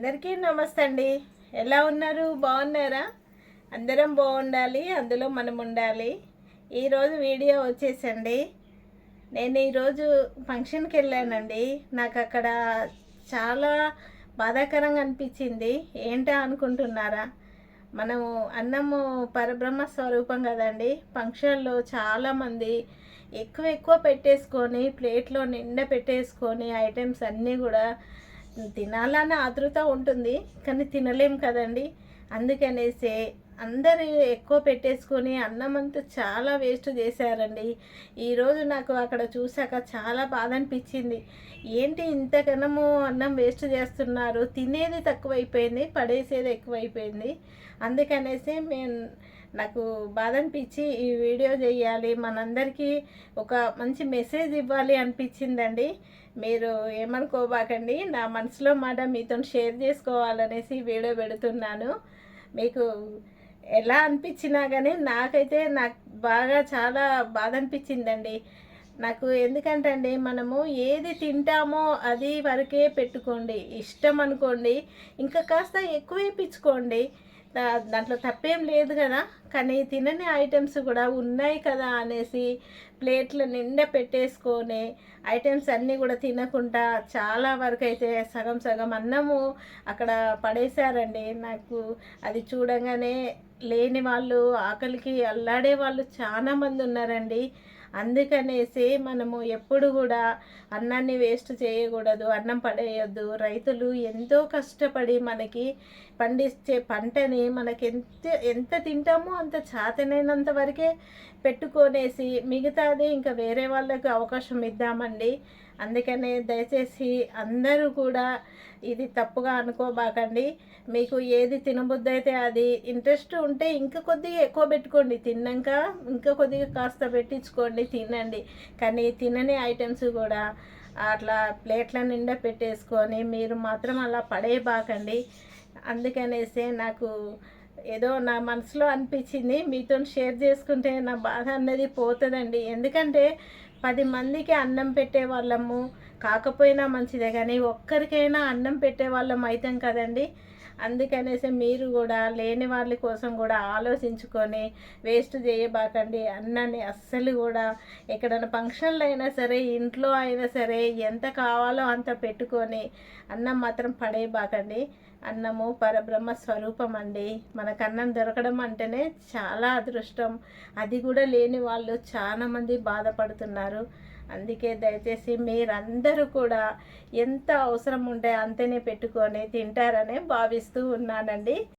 అందరికీ నమస్తే అండి. ఎలా ఉన్నారు? బాగున్నారా? అందరం బాగుండాలి అందులో మనం ఉండాలి. ఈరోజు వీడియో వచ్చేసండి. నేను ఈరోజు ఫంక్షన్కి వెళ్ళానండి. నాకు అక్కడ చాలా బాధాకరంగా అనిపించింది. ఏంటా అనుకుంటున్నారా? మనము అన్నము పరబ్రహ్మ స్వరూపం కదండి. ఫంక్షన్లో చాలామంది ఎక్కువ ఎక్కువ పెట్టేసుకొని ప్లేట్లో నిండా పెట్టేసుకొని ఐటమ్స్ అన్నీ కూడా తినాలన్న ఆతృత ఉంటుంది కానీ తినలేం కదండి. అందుకనేసి అందరు ఎక్కువ పెట్టేసుకొని అన్నం అంతా చాలా వేస్ట్ చేశారండి. ఈరోజు నాకు అక్కడ చూశాక చాలా బాధ అనిపించింది. ఏంటి ఇంతకనము అన్నం వేస్ట్ చేస్తున్నారు? తినేది తక్కువైపోయింది పడేసేది ఎక్కువైపోయింది. అందుకనేసి మేము నాకు బాధ అనిపించి ఈ వీడియో చేయాలి. మనందరికీ ఒక మంచి మెసేజ్ ఇవ్వాలి అనిపించిందండి. మీరు ఏమనుకోబాకండి నా మనసులో మాట మీతో షేర్ చేసుకోవాలనేసి వీడియో పెడుతున్నాను. మీకు ఎలా అనిపించినా కానీ నాకైతే నాకు బాగా చాలా బాధ అనిపించిందండి. నాకు ఎందుకంటే అండి మనము ఏది తింటామో అది వరకే పెట్టుకోండి. ఇష్టం అనుకోండి ఇంకా కాస్త ఎక్కువ వేయించుకోండి దాంట్లో తప్పేం లేదు కదా. కానీ తినని ఐటమ్స్ కూడా ఉన్నాయి కదా అనేసి ప్లేట్ల నిండా పెట్టేసుకొని ఐటమ్స్ అన్నీ కూడా తినకుండా చాలా వరకు అయితే సగం సగం అన్నము అక్కడ పడేశారండి. నాకు అది చూడంగానే లేని వాళ్ళు ఆకలికి అల్లాడే వాళ్ళు చాలా మంది ఉన్నారండి. అందుకనేసి మనము ఎప్పుడు కూడా అన్నాన్ని వేస్ట్ చేయకూడదు అన్నం పడేయొద్దు. రైతులు ఎంతో కష్టపడి మనకి పండించే పంటని మనకి ఎంత ఎంత తింటామో అంత చాతనైనంత వరకే పెట్టుకొనేసి మిగతాది ఇంకా వేరే వాళ్ళకి అవకాశం ఇద్దామండి. అందుకనే దయచేసి అందరూ కూడా ఇది తప్పుగా అనుకోబాకండి. మీకు ఏది తినబుద్ధి అయితే అది ఇంట్రెస్ట్ ఉంటే ఇంకా కొద్దిగా ఎక్కువ పెట్టుకోండి. తిన్నాక ఇంకా కొద్దిగా కాస్త పెట్టించుకోండి తినండి. కానీ తినని ఐటమ్స్ కూడా అట్లా ప్లేట్ల నిండా పెట్టేసుకొని మీరు మాత్రం అలా పడేయబాకండి. అందుకనేసి నాకు ఏదో నా మనసులో అనిపించింది. మీతో షేర్ చేసుకుంటే నా బాధ అన్నది పోతుందండి. ఎందుకంటే పది మందికి అన్నం పెట్టే వాళ్ళము కాకపోయినా మంచిదే కానీ ఒక్కరికైనా అన్నం పెట్టే వాళ్ళం అవుతాం కదండి. అందుకనేసి మీరు కూడా లేని వాళ్ళ కోసం కూడా ఆలోచించుకొని వేస్ట్ చేయబాకండి. అన్నాన్ని అస్సలు కూడా ఎక్కడైనా ఫంక్షన్లు అయినా సరే ఇంట్లో అయినా సరే ఎంత కావాలో అంత పెట్టుకొని అన్నం మాత్రం పడేయబాకండి. అన్నము పరబ్రహ్మ స్వరూపం అండి. మనకు అన్నం దొరకడం అంటేనే చాలా అదృష్టం. అది కూడా లేని వాళ్ళు చాలామంది బాధపడుతున్నారు. అందుకే దయచేసి మీరందరూ కూడా ఎంత అవసరం ఉంటే అంతనే పెట్టుకొని తింటారనే భావిస్తూ ఉన్నానండి.